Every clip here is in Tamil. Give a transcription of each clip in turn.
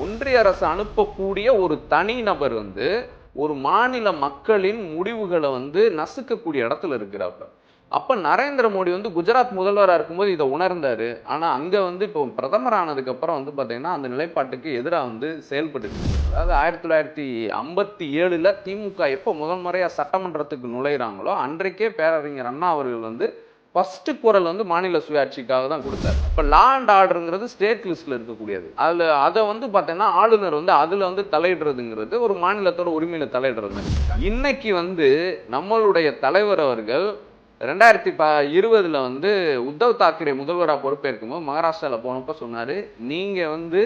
ஒன்றிய அரசு அனுப்பக்கூடிய ஒரு தனி நபர் வந்து ஒரு மாநில மக்களின் முடிவுகளை வந்து நசுக்கக்கூடிய இடத்துல இருக்கிறாப்ல. அப்போ நரேந்திர மோடி வந்து குஜராத் முதல்வராக இருக்கும்போது இதை உணர்ந்தாரு. ஆனால் அங்கே வந்து இப்போ பிரதமர் ஆனதுக்கப்புறம் வந்து பார்த்திங்கன்னா அந்த நிலைப்பாட்டுக்கு எதிராக வந்து செயல்பட்டு அதாவது ஆயிரத்தி தொள்ளாயிரத்தி ஐம்பத்தி ஏழில் திமுக எப்போ முதன்முறையாக சட்டமன்றத்துக்கு நுழையிறாங்களோ அன்றைக்கே பேரறிஞர் அண்ணா அவர்கள் வந்து ஃபஸ்ட்டு குரல் வந்து மாநில சுயாட்சிக்காக தான் கொடுத்தாரு. இப்போ லா அண்ட் ஆர்டருங்கிறது ஸ்டேட் லிஸ்ட்டில் இருக்கக்கூடியது. அதில் அதை வந்து பார்த்தீங்கன்னா ஆளுநர் வந்து அதில் வந்து தலையிடுறதுங்கிறது ஒரு மாநிலத்தோட உரிமையில் தலையிடுறது இன்னைக்கு வந்து நம்மளுடைய தலைவர் அவர்கள் ரெண்டாயிரத்தி ப இருபதில் வந்து உத்தவ் தாக்கரே முதல்வராக பொறுப்பேற்கும்போது மகாராஷ்டிராவில் போனப்போ சொன்னார் நீங்கள் வந்து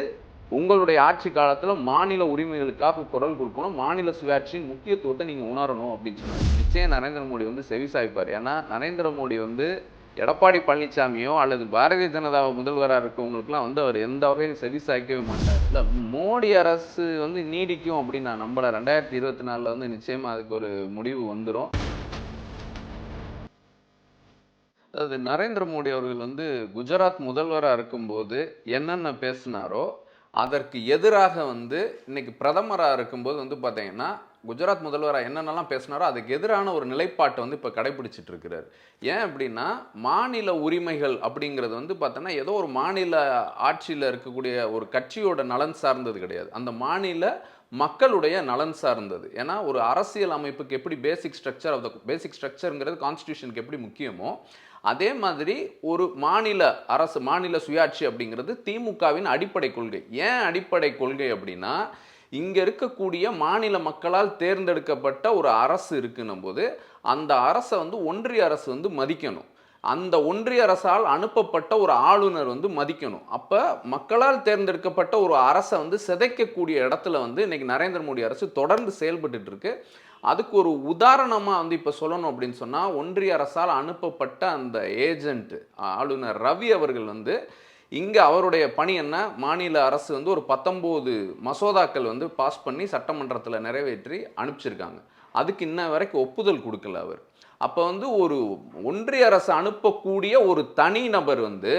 உங்களுடைய ஆட்சி காலத்தில் மாநில உரிமைகளுக்காக குரல் கொடுக்கணும். மாநில சுயாட்சியின் முக்கியத்துவத்தை நீங்கள் உணரணும் அப்படின்னு சொன்னாங்க நிச்சயம் நரேந்திர மோடி வந்து செவிசாய்ப்பார். ஏன்னா நரேந்திர மோடி வந்து எடப்பாடி பழனிசாமியோ அல்லது பாரதிய ஜனதா முதல்வராக இருக்கவங்களுக்குலாம் வந்து அவர் எந்த வகையும் செவி சாய்க்கவே மாட்டார். இல்லை மோடி அரசு வந்து நீடிக்கும் அப்படின்னு நான் நம்பலை. ரெண்டாயிரத்தி இருபத்தி நாலில் வந்து நிச்சயமாக அதுக்கு ஒரு முடிவு வந்துடும் அதாவது நரேந்திர மோடி அவர்கள் வந்து குஜராத் முதல்வராக இருக்கும்போது என்னென்ன பேசினாரோ அதற்கு எதிராக வந்து இன்னைக்கு பிரதமராக இருக்கும்போது வந்து பார்த்தீங்கன்னா குஜராத் முதல்வராக என்னென்னலாம் பேசினாரோ அதுக்கு எதிரான ஒரு நிலைப்பாட்டை வந்து இப்போ கடைபிடிச்சிட்டு இருக்கிறார். ஏன் அப்படின்னா மாநில உரிமைகள் அப்படிங்கிறது வந்து பார்த்தோன்னா ஏதோ ஒரு மாநில ஆட்சியில் இருக்கக்கூடிய ஒரு கட்சியோட நலன் சார்ந்தது கிடையாது. அந்த மாநில மக்களுடைய நலன் சார்ந்தது. ஏன்னா ஒரு அரசியல் அமைப்புக்கு எப்படி பேசிக் ஸ்ட்ரக்சர் ஆஃப் த பேசிக் ஸ்ட்ரக்சருங்கிறது கான்ஸ்டியூஷனுக்கு எப்படி முக்கியமோ அதே மாதிரி ஒரு மாநில அரசு மாநில சுயாட்சி அப்படிங்கிறது திமுகவின் அடிப்படை கொள்கை. ஏன் அடிப்படை கொள்கை அப்படின்னா இங்கே இருக்கக்கூடிய மாநில மக்களால் தேர்ந்தெடுக்கப்பட்ட ஒரு அரசு இருக்குன்னும் போது அந்த அரசை வந்து ஒன்றிய அரசு வந்து மதிக்கணும். அந்த ஒன்றிய அரசால் அனுப்பப்பட்ட ஒரு ஆளுநர் வந்து மதிக்கணும். அப்போ மக்களால் தேர்ந்தெடுக்கப்பட்ட ஒரு அரசை வந்து சிதைக்கக்கூடிய இடத்துல வந்து இன்னைக்கு நரேந்திர மோடி அரசு தொடர்ந்து செயல்பட்டு இருக்கு. அதுக்கு ஒரு உதாரணமாக வந்து இப்போ சொல்லணும் அப்படின்னு சொன்னால் ஒன்றிய அரசால் அனுப்பப்பட்ட அந்த ஏஜென்ட் ஆளுநர் ரவி அவர்கள் வந்து இங்கே அவருடைய பணி என்ன? மாநில அரசு வந்து ஒரு பத்தொம்போது மசோதாக்கள் வந்து பாஸ் பண்ணி சட்டமன்றத்தில் நிறைவேற்றி அனுப்பிச்சிருக்காங்க. அதுக்கு இன்ன வரைக்கும் ஒப்புதல் கொடுக்கல அவர். அப்போ வந்து ஒரு ஒன்றிய அரசு அனுப்பக்கூடிய ஒரு தனி நபர் வந்து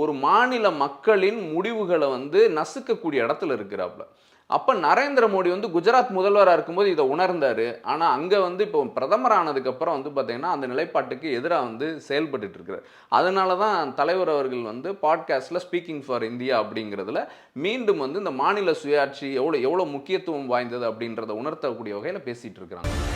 ஒரு மாநில மக்களின் முடிவுகளை வந்து நசுக்கக்கூடிய இடத்துல இருக்கிறாப்புல. அப்போ நரேந்திர மோடி வந்து குஜராத் முதல்வராக இருக்கும்போது இதை உணர்ந்தார். ஆனால் அங்கே வந்து இப்போ பிரதமர் ஆனதுக்கப்புறம் வந்து பார்த்திங்கன்னா அந்த நிலைப்பாட்டுக்கு எதிராக வந்து செயல்பட்டு இருக்கிறார் அதனால தான் தலைவர் அவர்கள் வந்து பாட்காஸ்ட்டில் ஸ்பீக்கிங் ஃபார் இந்தியா அப்படிங்கிறதுல மீண்டும் வந்து இந்த மாநில சுயாட்சி எவ்வளோ எவ்வளோ முக்கியத்துவம் வாய்ந்தது அப்படின்றத உணர்த்தக்கூடிய வகையில் பேசிகிட்டு இருக்கிறாங்க.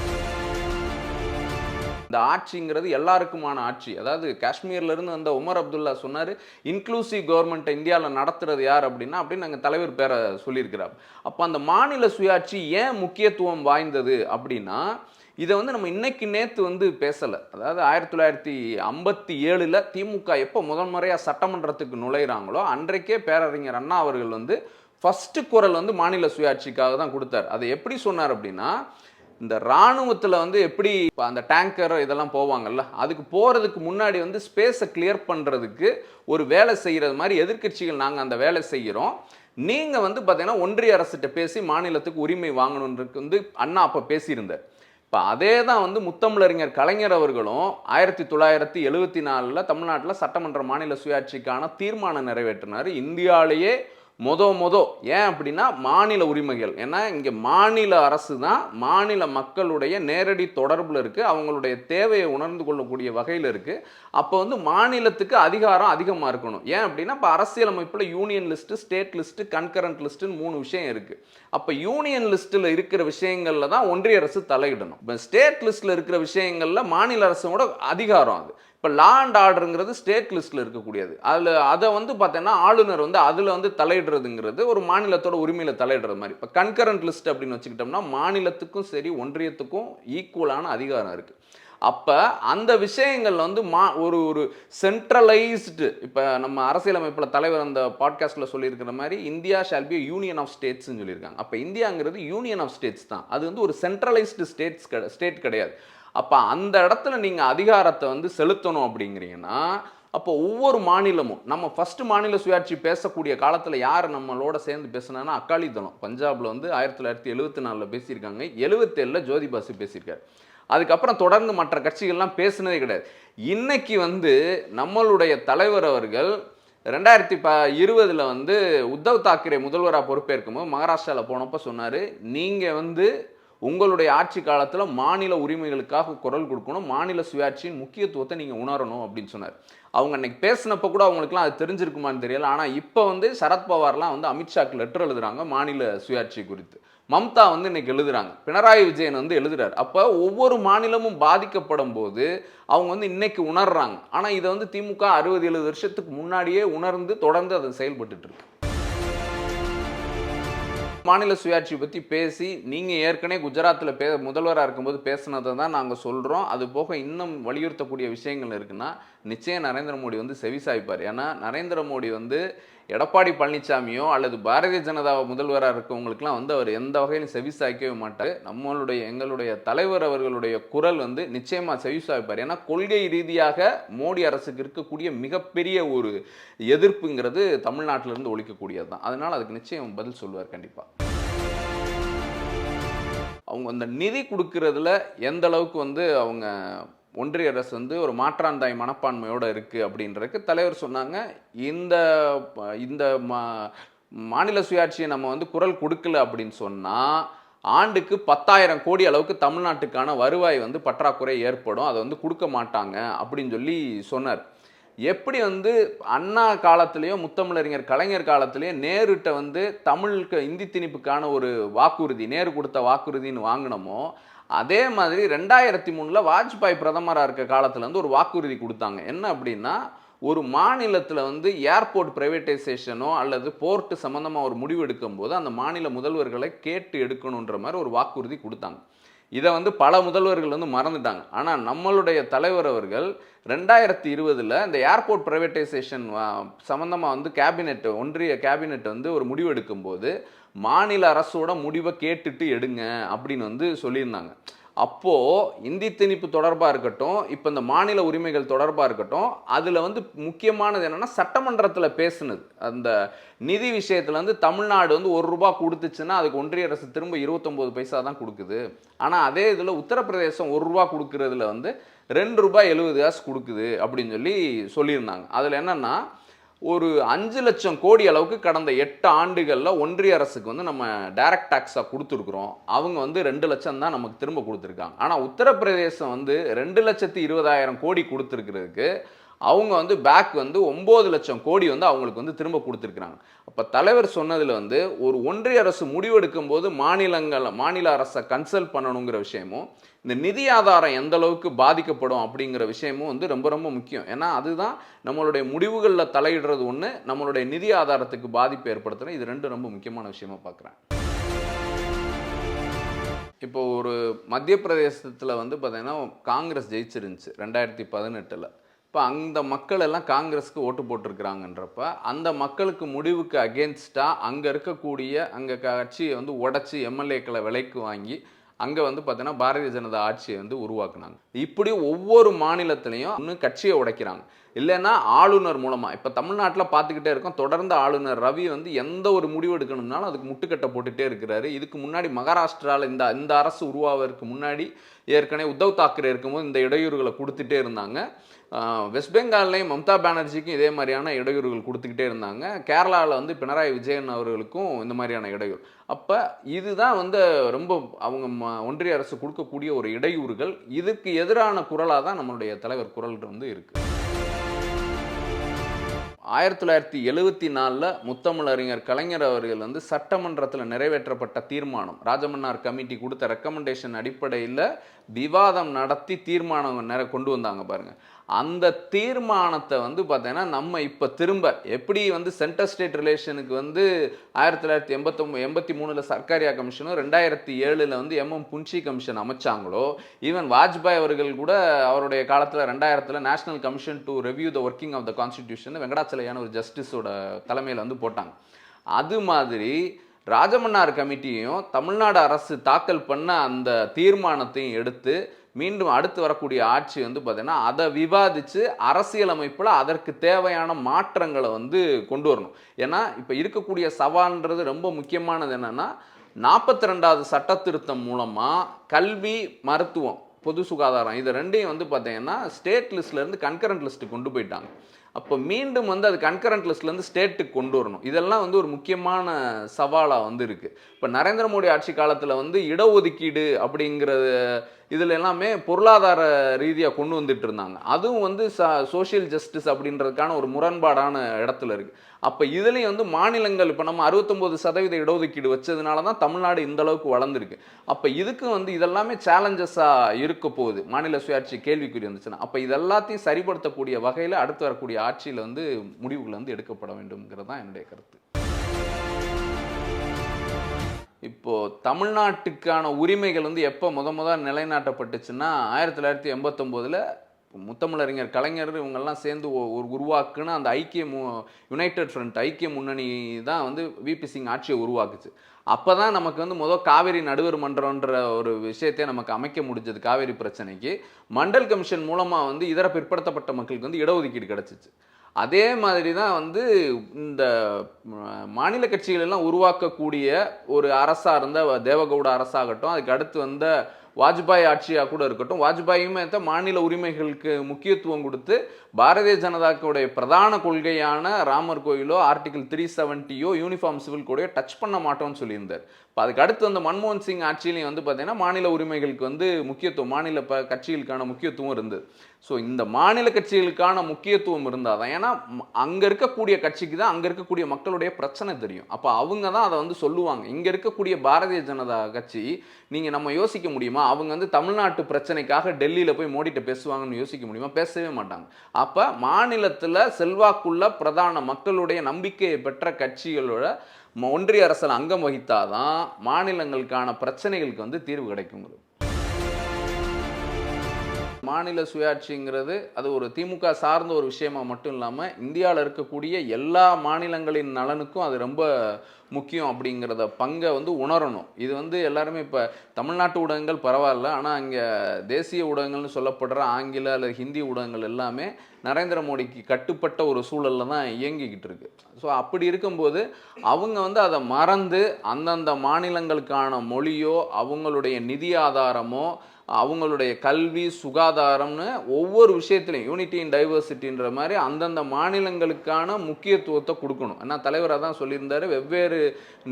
இந்த ஆட்சிங்கிறது எல்லாருக்குமான ஆட்சி. அதாவது காஷ்மீர்லேருந்து வந்த உமர் அப்துல்லா சொன்னார் இன்க்ளூசிவ் கவர்மெண்ட்டை இந்தியாவில் நடத்துறது யார் அப்படின்னா அப்படின்னு நாங்கள் தலைவர் பேரை சொல்லியிருக்கிறார். அப்போ அந்த மாநில சுயாட்சி ஏன் முக்கியத்துவம் வாய்ந்தது அப்படின்னா இதை வந்து நம்ம இன்னைக்கு நேற்று வந்து பேசலை. அதாவது ஆயிரத்தி தொள்ளாயிரத்தி ஐம்பத்தி ஏழில் திமுக எப்போ முதல் முறையாக சட்டமன்றத்துக்கு நுழையிறாங்களோ அன்றைக்கே பேரறிஞர் அண்ணா அவர்கள் வந்து ஃபஸ்ட்டு குரல் வந்து மாநில சுயாட்சிக்காக தான் கொடுத்தார். அதை எப்படி சொன்னார் அப்படின்னா இந்த இராணுவத்தில் வந்து எப்படி இப்போ அந்த டேங்கர் இதெல்லாம் போவாங்கல்ல அதுக்கு போகிறதுக்கு முன்னாடி வந்து ஸ்பேஸை கிளியர் பண்ணுறதுக்கு ஒரு வேலை செய்கிறது மாதிரி எதிர்க்கட்சிகள் நாங்கள் அந்த வேலை செய்கிறோம் நீங்கள் வந்து பார்த்தீங்கன்னா ஒன்றிய அரசிட்ட பேசி மாநிலத்துக்கு உரிமை வாங்கணுன்றதுக்கு வந்து அண்ணா அப்போ பேசியிருந்தார். இப்போ அதே தான் வந்து முத்தமிழறிஞர் கலைஞர் அவர்களும் ஆயிரத்தி தொள்ளாயிரத்தி எழுபத்தி நாலில் தமிழ்நாட்டில் சட்டமன்ற மாநில சுயாட்சிக்கான தீர்மானம் நிறைவேற்றினார். இந்தியாவிலேயே மொத மொத. ஏன் அப்படின்னா மாநில உரிமைகள். ஏன்னா இங்கே மாநில அரசு தான் மாநில மக்களுடைய நேரடி தொடர்பில் இருக்குது அவங்களுடைய தேவையை உணர்ந்து கொள்ளக்கூடிய வகையில் இருக்குது அப்போ வந்து மாநிலத்துக்கு அதிகாரம் அதிகமாக இருக்கணும். ஏன் அப்படின்னா இப்போ அரசியலமைப்பில் union list state list concurrent லிஸ்ட்டுன்னு மூணு விஷயம் இருக்குது அப்போ யூனியன் லிஸ்ட்டில் இருக்கிற விஷயங்களில் தான் ஒன்றிய அரசு தலையிடணும். இப்போ ஸ்டேட் லிஸ்ட்டில் இருக்கிற விஷயங்களில் மாநில அரசோட அதிகாரம் அது. இப்போ லா அண்ட் ஆர்டருங்கிறது ஸ்டேட் லிஸ்ட்டில் இருக்கக்கூடியது. அதில் அதை வந்து பார்த்தீங்கன்னா ஆளுநர் வந்து அதில் வந்து தலையிடுறதுங்கிறது ஒரு மாநிலத்தோட உரிமையில் தலையிடுறது மாதிரி. இப்போ கன்கரண்ட் லிஸ்ட் அப்படின்னு வச்சுக்கிட்டோம்னா மாநிலத்துக்கும் சரி ஒன்றியத்துக்கும் ஈக்குவலான அதிகாரம் இருக்குது அப்போ அந்த விஷயங்கள் வந்து மா ஒரு ஒரு சென்ட்ரலைஸ்டு இப்போ நம்ம அரசியலமைப்பில் தலைவர் அந்த பாட்காஸ்ட்டில் சொல்லியிருக்கிற மாதிரி India shall be union of ஸ்டேட்ஸ்னு சொல்லியிருக்காங்க. அப்போ இந்தியாங்கிறது யூனியன் ஆஃப் ஸ்டேட்ஸ் தான். அது வந்து ஒரு சென்ட்ரலைஸ்டு ஸ்டேட்ஸ் ஸ்டேட் கிடையாது. அப்போ அந்த இடத்துல நீங்கள் அதிகாரத்தை வந்து செலுத்தணும் அப்படிங்கிறீங்கன்னா அப்போ ஒவ்வொரு மாநிலமும் நம்ம ஃபர்ஸ்ட் மாநில சுயாட்சி பேசக்கூடிய காலத்தில் யார் நம்மளோட சேர்ந்து பேசுனான்னா அக்காலிதளம் பஞ்சாபில் வந்து ஆயிரத்தி தொள்ளாயிரத்தி எழுபத்தி நாலில் பேசியிருக்காங்க. எழுபத்தேழில் ஜோதி பாசு பேசியிருக்காரு. அதுக்கப்புறம் தொடர்ந்து மற்ற கட்சிகள்லாம் பேசுனதே கிடையாது. இன்னைக்கு வந்து நம்மளுடைய தலைவர் அவர்கள் ரெண்டாயிரத்தி ப இருபதில் வந்து உத்தவ் தாக்கரே முதல்வராக பொறுப்பேற்கும் போது மகாராஷ்டிராவில் போனப்போ சொன்னார் நீங்கள் வந்து உங்களுடைய ஆட்சி காலத்தில் மாநில உரிமைகளுக்காக குரல் கொடுக்கணும். மாநில சுயாட்சியின் முக்கியத்துவத்தை நீங்கள் உணரணும் அப்படின்னு சொன்னார். அவங்க அன்னைக்கு பேசினப்ப கூட அவங்களுக்குலாம் அது தெரிஞ்சிருக்குமான்னு தெரியல. ஆனால் இப்போ வந்து சரத்பவார்லாம் வந்து அமித்ஷாக்கு லெட்டர் எழுதுறாங்க மாநில சுயாட்சி குறித்து. மம்தா வந்து இன்னைக்கு எழுதுறாங்க. பினராயி விஜயன் வந்து எழுதுறாரு. அப்போ ஒவ்வொரு மாநிலமும் பாதிக்கப்படும் போது அவங்க வந்து இன்னைக்கு உணர்றாங்க. ஆனால் இதை வந்து திமுக அறுபது எழுபது வருஷத்துக்கு முன்னாடியே உணர்ந்து தொடர்ந்து அதை செயல்பட்டுட்டு இருக்கு. மாநில சுயாட்சி பற்றி பேசி நீங்கள் ஏற்கனவே குஜராத்தில் பே முதல்வராக இருக்கும்போது பேசுனதை தான் நாங்கள் சொல்கிறோம் அது போக இன்னும் வலியுறுத்தக்கூடிய விஷயங்கள் இருக்குன்னா நிச்சயம் நரேந்திர மோடி வந்து செவிசாய்ப்பார். ஏன்னா நரேந்திர மோடி வந்து எடப்பாடி பழனிசாமியோ அல்லது பாரதிய ஜனதாவை முதல்வராக இருக்கவங்களுக்குலாம் வந்து அவர் எந்த வகையிலும் செவிசாய்க்கவே மாட்டார். நம்மளுடைய எங்களுடைய தலைவர் அவர்களுடைய குரல் வந்து நிச்சயமாக செவிசாய்ப்பார். ஏன்னா கொள்கை ரீதியாக மோடி அரசுக்கு இருக்கக்கூடிய மிகப்பெரிய ஒரு எதிர்ப்புங்கிறது தமிழ்நாட்டிலிருந்து ஒழிக்கக்கூடியது தான் அதனால் அதுக்கு நிச்சயம் பதில் சொல்லுவார் கண்டிப்பாக அவங்க அந்த நிதி கொடுக்கறதுல எந்த அளவுக்கு வந்து அவங்க ஒன்றிய அரசு வந்து ஒரு மாற்றாந்தாய் மனப்பான்மையோட இருக்குது அப்படின்றதுக்கு தலைவர் சொன்னாங்க. இந்த இந்த மா- மாநில சுயாட்சியை நம்ம வந்து குரல் கொடுக்கல அப்படின்னு சொன்னால் ஆண்டுக்கு பத்தாயிரம் கோடி அளவுக்கு தமிழ்நாட்டுக்கான வருவாய் வந்து பற்றாக்குறை ஏற்படும். அதை வந்து கொடுக்க மாட்டாங்க அப்படின்னு சொல்லி சொன்னார். எப்படி வந்து அண்ணா காலத்திலேயோ முத்தமிழறிஞர் கலைஞர் காலத்திலேயோ நேருட்ட வந்து தமிழுக்கு இந்தி திணிப்புக்கான ஒரு வாக்குறுதி நேரு கொடுத்த வாக்குறுதின்னு வாங்கினோமோ அதே மாதிரி ரெண்டாயிரத்தி மூணில் வாஜ்பாய் பிரதமராக இருக்க காலத்தில் வந்து ஒரு வாக்குறுதி கொடுத்தாங்க. என்ன அப்படின்னா ஒரு மாநிலத்தில் வந்து ஏர்போர்ட் ப்ரைவேட்டைசேஷனோ அல்லது போர்ட்டு சம்மந்தமாக ஒரு முடிவு எடுக்கும்போது அந்த மாநில முதல்வர்களை கேட்டு எடுக்கணுன்ற மாதிரி ஒரு வாக்குறுதி கொடுத்தாங்க. இதை வந்து பல முதல்வர்கள் வந்து மறந்துட்டாங்க. ஆனால் நம்மளுடைய தலைவர் அவர்கள் ரெண்டாயிரத்தி இருபதில் இந்த ஏர்போர்ட் ப்ரைவேட்டைசேஷன் சம்மந்தமாக வந்து கேபினெட் ஒன்றிய கேபினெட் வந்து ஒரு முடிவு எடுக்கும்போது மாநில அரசோட முடிவை கேட்டுட்டு எடுங்க அப்படின்னு வந்து சொல்லியிருந்தாங்க. அப்போது இந்தி திணிப்பு தொடர்பாக இருக்கட்டும் இப்போ இந்த மாநில உரிமைகள் தொடர்பாக இருக்கட்டும் அதில் வந்து முக்கியமானது என்னென்னா சட்டமன்றத்தில் பேசுனது. அந்த நிதி விஷயத்தில் வந்து தமிழ்நாடு வந்து ஒரு ரூபா கொடுத்துச்சுன்னா அதுக்கு ஒன்றிய அரசு திரும்ப இருபத்தொம்போது பைசா தான் கொடுக்குது. ஆனால் அதே இதில் உத்தரப்பிரதேசம் ஒரு ரூபா கொடுக்குறதுல வந்து ரெண்டு ரூபாய் எழுபது காசு கொடுக்குது அப்படின்னு சொல்லி சொல்லியிருந்தாங்க. அதில் என்னென்னா ஒரு அஞ்சு லட்சம் கோடி அளவுக்கு கடந்த எட்டு ஆண்டுகளில் ஒன்றிய அரசுக்கு வந்து நம்ம டைரக்ட் டேக்ஸாக கொடுத்துருக்குறோம். அவங்க வந்து ரெண்டு லட்சம் தான் நமக்கு திரும்ப கொடுத்துருக்காங்க. ஆனால் உத்தரப்பிரதேசம் வந்து ரெண்டு லட்சத்தி இருபதாயிரம் கோடி கொடுத்துருக்கிறதுக்கு அவங்க வந்து பேக் வந்து ஒம்பது லட்சம் கோடி வந்து அவங்களுக்கு வந்து திரும்ப கொடுத்துருக்குறாங்க. அப்போ தலைவர் சொன்னதில் வந்து ஒரு ஒன்றிய அரசு முடிவெடுக்கும் போது மாநிலங்கள் மாநில அரசை கன்சல்ட் பண்ணணுங்கிற விஷயமும் இந்த நிதி ஆதாரம் எந்த அளவுக்கு பாதிக்கப்படும் அப்படிங்கிற விஷயமும் வந்து ரொம்ப ரொம்ப முக்கியம். ஏன்னா அதுதான் நம்மளுடைய முடிவுகளில் தலையிடுறது ஒன்று நம்மளுடைய நிதி ஆதாரத்துக்கு பாதிப்பு ஏற்படுத்துகிறேன் இது ரெண்டும் ரொம்ப முக்கியமான விஷயமா பார்க்குறேன் இப்போ ஒரு மத்திய பிரதேசத்தில் வந்து பார்த்திங்கன்னா காங்கிரஸ் ஜெயிச்சிருந்துச்சு ரெண்டாயிரத்தி பதினெட்டில். இப்போ அந்த மக்கள் எல்லாம் காங்கிரஸுக்கு ஓட்டு போட்டிருக்கிறாங்கன்றப்ப அந்த மக்களுக்கு முடிவுக்கு அகேன்ஸ்டாக அங்கே இருக்கக்கூடிய அங்கே கட்சியை வந்து உடச்சி எம்எல்ஏக்களை விலைக்கு வாங்கி அங்கே வந்து பார்த்தீங்கன்னா பாரதிய ஜனதா ஆட்சியை வந்து உருவாக்குனாங்க. இப்படி ஒவ்வொரு மாநிலத்திலையும் இன்னும் கட்சியை உடைக்கிறாங்க. இல்லைன்னா ஆளுநர் மூலமாக இப்போ தமிழ்நாட்டில் பார்த்துக்கிட்டே இருக்கோம். தொடர்ந்து ஆளுநர் ரவி வந்து எந்த ஒரு முடிவு எடுக்கணும்னாலும் அதுக்கு முட்டுக்கட்டை போட்டுகிட்டே இருக்கிறாரு. இதுக்கு முன்னாடி மகாராஷ்டிராவில் இந்த இந்த அரசு உருவாவதற்கு முன்னாடி ஏற்கனவே உத்தவ் தாக்கரே இருக்கும்போது இந்த இடையூறுகளை கொடுத்துட்டே இருந்தாங்க. வெஸ்ட் பெங்கால்லையும் மம்தா பானர்ஜிக்கும் இதே மாதிரியான இடையூறுகள் கொடுத்துக்கிட்டே இருந்தாங்க. கேரளாவில் வந்து பினராயி விஜயன் அவர்களுக்கும் இந்த மாதிரியான இடையூறு. அப்போ இதுதான் வந்து ரொம்ப அவங்க ம- ஒன்றிய அரசு கொடுக்கக்கூடிய ஒரு இடையூறுகள். இதுக்கு எதிரான குரலாக தான் நம்மளுடைய தலைவர் குரல் வந்து இருக்குது ஆயிரத்தி தொள்ளாயிரத்தி எழுவத்தி நாலில் முத்தமிழறிஞர் கலைஞர் அவர்கள் வந்து சட்டமன்றத்தில் நிறைவேற்றப்பட்ட தீர்மானம். ராஜமன்னார் கமிட்டி கொடுத்த ரெக்கமெண்டேஷன் அடிப்படையில் விவாதம் நடத்தி தீர்மானம் நிறை கொண்டு வந்தாங்க பாருங்கள் அந்த தீர்மானத்தை வந்து பார்த்தீங்கன்னா நம்ம இப்போ திரும்ப எப்படி வந்து சென்டர் ஸ்டேட் ரிலேஷனுக்கு வந்து ஆயிரத்தி தொள்ளாயிரத்தி எண்பத்தொம்பது எண்பத்தி மூணில் சர்க்காரியா கமிஷனும் ரெண்டாயிரத்தி ஏழில் வந்து எம்எம் புன்ஷி கமிஷன் அமைச்சாங்களோ ஈவன் வாஜ்பாய் அவர்கள் கூட அவருடைய காலத்தில் ரெண்டாயிரத்தில் national commission to review the working of the constitution வெங்கடாச்சலையான ஒரு ஜஸ்டிஸோட தலைமையில் வந்து போட்டாங்க. அது மாதிரி ராஜமன்னார் கமிட்டியும் தமிழ்நாடு அரசு தாக்கல் பண்ண அந்த தீர்மானத்தையும் எடுத்து மீண்டும் அடுத்து வரக்கூடிய ஆட்சி வந்து பார்த்தீங்கன்னா அதை விவாதித்து அரசியலமைப்பில் அதற்கு தேவையான மாற்றங்களை வந்து கொண்டு வரணும். ஏன்னா இப்போ இருக்கக்கூடிய சவால்ன்றது ரொம்ப முக்கியமானது என்னென்னா நாற்பத்தி ரெண்டாவது சட்ட திருத்தம் மூலமாக கல்வி மருத்துவம் பொது சுகாதாரம் இது ரெண்டையும் வந்து பார்த்தீங்கன்னா ஸ்டேட் லிஸ்ட்லேருந்து கன்கரண்ட் லிஸ்ட்டு கொண்டு போயிட்டாங்க. அப்போ மீண்டும் வந்து அது கன்கரண்ட் லிஸ்ட்லேருந்து ஸ்டேட்டுக்கு கொண்டு வரணும். இதெல்லாம் வந்து ஒரு முக்கியமான சவாலாக வந்து இருக்குது இப்போ நரேந்திர மோடி ஆட்சி காலத்தில் வந்து இடஒதுக்கீடு அப்படிங்கிறது இதில் எல்லாமே பொருளாதார ரீதியாக கொண்டு வந்துட்டு இருந்தாங்க. அதுவும் வந்து ச சோஷியல் ஜஸ்டிஸ் அப்படின்றதுக்கான ஒரு முரண்பாடான இடத்துல இருக்குது அப்போ இதுலேயும் வந்து மாநிலங்கள் இப்போ நம்ம அறுபத்தொம்போது சதவீத இடஒதுக்கீடு வச்சதுனால தான் தமிழ்நாடு இந்த அளவுக்கு வளர்ந்துருக்கு. அப்போ இதுக்கு வந்து இதெல்லாமே சேலஞ்சஸாக இருக்க போகுது. மாநில சுயாட்சி கேள்விக்குறி வந்துச்சுன்னா. அப்போ இதெல்லாத்தையும் சரிப்படுத்தக்கூடிய வகையில் அடுத்து வரக்கூடிய ஆட்சியில் வந்து முடிவுகள் வந்து எடுக்கப்பட வேண்டும்ங்கிறது தான் என்னுடைய கருத்து. இப்போ தமிழ்நாட்டுக்கான உரிமைகள் வந்து எப்போ முத முத நிலைநாட்டப்பட்டுச்சுன்னா ஆயிரத்தி தொள்ளாயிரத்தி எண்பத்தொம்போதில் முத்தமிழறிஞர் கலைஞர் இவங்கெல்லாம் சேர்ந்து ஒரு உருவாக்குன்னு அந்த ஐக்கிய மு யுனைடெட் ஃப்ரண்ட் ஐக்கிய முன்னணி தான் வந்து விபி சிங் ஆட்சியை உருவாக்குச்சு. அப்போ தான் நமக்கு வந்து முதல் காவேரி நடுவர் மன்றம்ன்ற ஒரு விஷயத்தை நமக்கு அமைக்க முடிஞ்சது காவேரி பிரச்சனைக்கு. மண்டல் கமிஷன் மூலமாக வந்து இதர பிற்படுத்தப்பட்ட மக்களுக்கு வந்து இடஒதுக்கீடு கிடச்சிச்சு. அதே மாதிரி தான் வந்து இந்த மாநில கட்சிகளெல்லாம் உருவாக்கக்கூடிய ஒரு அரசாக இருந்த தேவகவுட அரசாகட்டும் அதுக்கு அடுத்து வந்த வாஜ்பாய் ஆட்சியாக கூட இருக்கட்டும் வாஜ்பாயுமே தான் மாநில உரிமைகளுக்கு முக்கியத்துவம் கொடுத்து பாரதிய ஜனதாக்குடைய பிரதான கொள்கையான ராமர் கோயிலோ ஆர்டிகல் த்ரீ செவன்ட்டியோ யூனிஃபார்ம் சிவில் கோடையோ டச் பண்ண மாட்டோம்னு சொல்லியிருந்தார். இப்போ அதுக்கு அடுத்து அந்த மன்மோகன் சிங் ஆட்சியிலையும் வந்து பார்த்தீங்கன்னா மாநில உரிமைகளுக்கு வந்து முக்கியத்துவம் மாநில ப கட்சிகளுக்கான முக்கியத்துவம் இருந்தது ஸோ இந்த மாநில கட்சிகளுக்கான முக்கியத்துவம் இருந்தால் தான் ஏன்னா அங்கே இருக்கக்கூடிய கட்சிக்கு தான் அங்கே இருக்கக்கூடிய மக்களுடைய பிரச்சனை தெரியும். அப்போ அவங்க தான் அதை வந்து சொல்லுவாங்க. இங்கே இருக்கக்கூடிய பாரதிய ஜனதா கட்சி நீங்கள் நம்ம யோசிக்க முடியுமா? அவங்க வந்து தமிழ்நாட்டு பிரச்சனைக்காக டெல்லியில் போய் மோடிட்ட பேசுவாங்கன்னு யோசிக்க முடியுமா? பேசவே மாட்டாங்க. அப்போ மாநிலத்தில் செல்வாக்குள்ள பிரதான மக்களுடைய நம்பிக்கையை பெற்ற கட்சிகளோட ஒன்றிய அரசில் அங்கம் வகித்தாதான் மாநிலங்களுக்கான பிரச்சனைகளுக்கு வந்து தீர்வு கிடைக்குங்கிறது மாநில சுயாட்சிங்கிறது அது ஒரு திமுக சார்ந்த ஒரு விஷயமா மட்டும் இல்லாமல் இந்தியாவில் இருக்கக்கூடிய எல்லா மாநிலங்களின் நலனுக்கும் அது ரொம்ப முக்கியம் அப்படிங்கிறத பங்கை வந்து உணரணும். இது வந்து எல்லாருமே இப்போ தமிழ்நாட்டு ஊடகங்கள் பரவாயில்ல. ஆனால் இங்கே தேசிய ஊடகங்கள்னு சொல்லப்படுற ஆங்கில அல்லது ஹிந்தி ஊடகங்கள் எல்லாமே நரேந்திர மோடிக்கு கட்டுப்பட்ட ஒரு சூழலில் தான் இயங்கிக்கிட்டு இருக்கு. ஸோ அப்படி இருக்கும்போது அவங்க வந்து அதை மறந்து அந்தந்த மாநிலங்களுக்கான மொழியோ அவங்களுடைய நிதி ஆதாரமோ அவங்களுடைய கல்வி சுகாதாரம்னு ஒவ்வொரு விஷயத்துலையும் யூனிட்டி இன் டைவர்சிட்டின்ற மாதிரி அந்தந்த மாநிலங்களுக்கான முக்கியத்துவத்தை கொடுக்கணும். ஏன்னா தலைவராக தான் சொல்லியிருந்தாரு வெவ்வேறு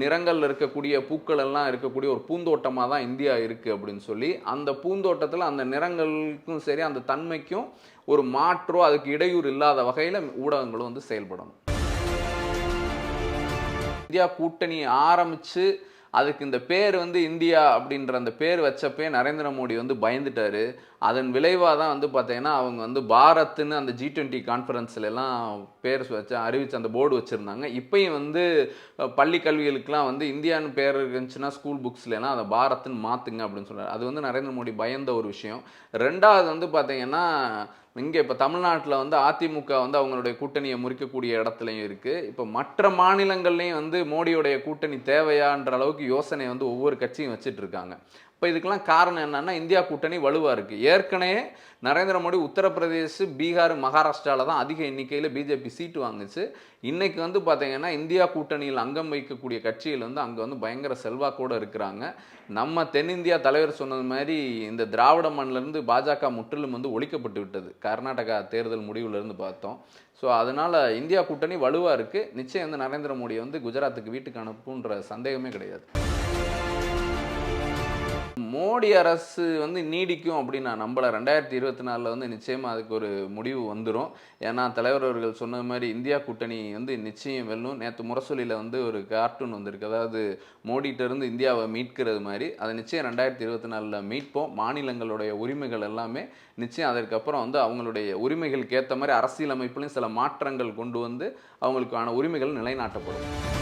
நிறங்களில் இருக்கக்கூடிய பூக்கள் எல்லாம் இருக்கக்கூடிய ஒரு பூந்தோட்டமாக தான் இந்தியா இருக்குது அப்படின்னு சொல்லி அந்த பூந்தோட்டத்தில் அந்த நிறங்களுக்கும் சரி அந்த தன்மைக்கும் ஒரு மாற்றோ அதுக்கு இடையூறு இல்லாத வகையில் ஊடகங்களும் வந்து செயல்படணும். இந்தியா கூட்டணி ஆரம்பித்து அதுக்கு இந்த பேர் வந்து இந்தியா அப்படின்ற அந்த பேர் வச்சப்பே நரேந்திர மோடி வந்து பயந்துட்டார். அதன் விளைவாக தான் வந்து பார்த்தீங்கன்னா அவங்க வந்து பாரத்னு அந்த ஜி டுவெண்ட்டி கான்ஃபரன்ஸ்லாம் பேர் வச்சு அறிவித்து அந்த போர்டு வச்சுருந்தாங்க. இப்பயும் வந்து பள்ளி கல்விகளுக்கெலாம் வந்து இந்தியான்னு பேர் இருந்துச்சுன்னா ஸ்கூல் புக்ஸ்லாம் அதை பாரத்னு மாற்றுங்க அப்படின்னு சொல்கிறார் அது வந்து நரேந்திர மோடி பயந்த ஒரு விஷயம். ரெண்டாவது வந்து பார்த்தீங்கன்னா இங்கே இப்போ தமிழ்நாட்டில் வந்து அதிமுக வந்து அவங்களுடைய கூட்டணியை முறிக்கக்கூடிய இடத்துலையும் இருக்குது இப்போ மற்ற மாநிலங்கள்லையும் வந்து மோடியுடைய கூட்டணி தேவையான்ற அளவுக்கு யோசனை வந்து ஒவ்வொரு கட்சியும் வச்சுட்டு இருக்காங்க. இப்போ இதுக்கெல்லாம் காரணம் என்னன்னா இந்தியா கூட்டணி வலுவாக இருக்குது ஏற்கனவே நரேந்திர மோடி உத்தரப்பிரதேஷ் பீகார் மகாராஷ்டிராவில் தான் அதிக எண்ணிக்கையில் பிஜேபி சீட்டு வாங்குச்சு. இன்றைக்கி வந்து பார்த்திங்கன்னா இந்தியா கூட்டணியில் அங்கம் வைக்கக்கூடிய கட்சிகள் வந்து அங்கே வந்து பயங்கர செல்வாக்கோடு இருக்கிறாங்க. நம்ம தென்னிந்தியா தலைவர் சொன்னது மாதிரி இந்த திராவிட மண்ணிலேருந்து பாஜக முற்றிலும் வந்து ஒழிக்கப்பட்டு விட்டது. கர்நாடகா தேர்தல் முடிவுலேருந்து பார்த்தோம். ஸோ அதனால் இந்தியா கூட்டணி வலுவாக இருக்குது நிச்சயம் வந்து நரேந்திர மோடியை வந்து குஜராத்துக்கு வீட்டுக்கு அனுப்புன்ற சந்தேகமே கிடையாது. மோடி அரசு வந்து நீடிக்கும் அப்படின்னு நான் நம்பலை. ரெண்டாயிரத்தி இருபத்தி நாலில் வந்து நிச்சயமாக அதுக்கு ஒரு முடிவு வந்துடும் ஏன்னா தலைவர் அவர்கள் சொன்ன மாதிரி இந்தியா கூட்டணி வந்து நிச்சயம் வெல்லும். நேற்று முரசொலியில் வந்து ஒரு கார்ட்டூன் வந்திருக்கு. அதாவது மோடிகிட்டேருந்து இருந்து இந்தியாவை மீட்கிறது மாதிரி. அதை நிச்சயம் ரெண்டாயிரத்தி இருபத்தி நாலில் மீட்போம். மாநிலங்களுடைய உரிமைகள் எல்லாமே நிச்சயம் அதற்கப்புறம் வந்து அவங்களுடைய உரிமைகளுக்கு ஏற்ற மாதிரி அரசியலமைப்புலையும் சில மாற்றங்கள் கொண்டு வந்து அவங்களுக்கான உரிமைகள் நிலைநாட்டப்படும்.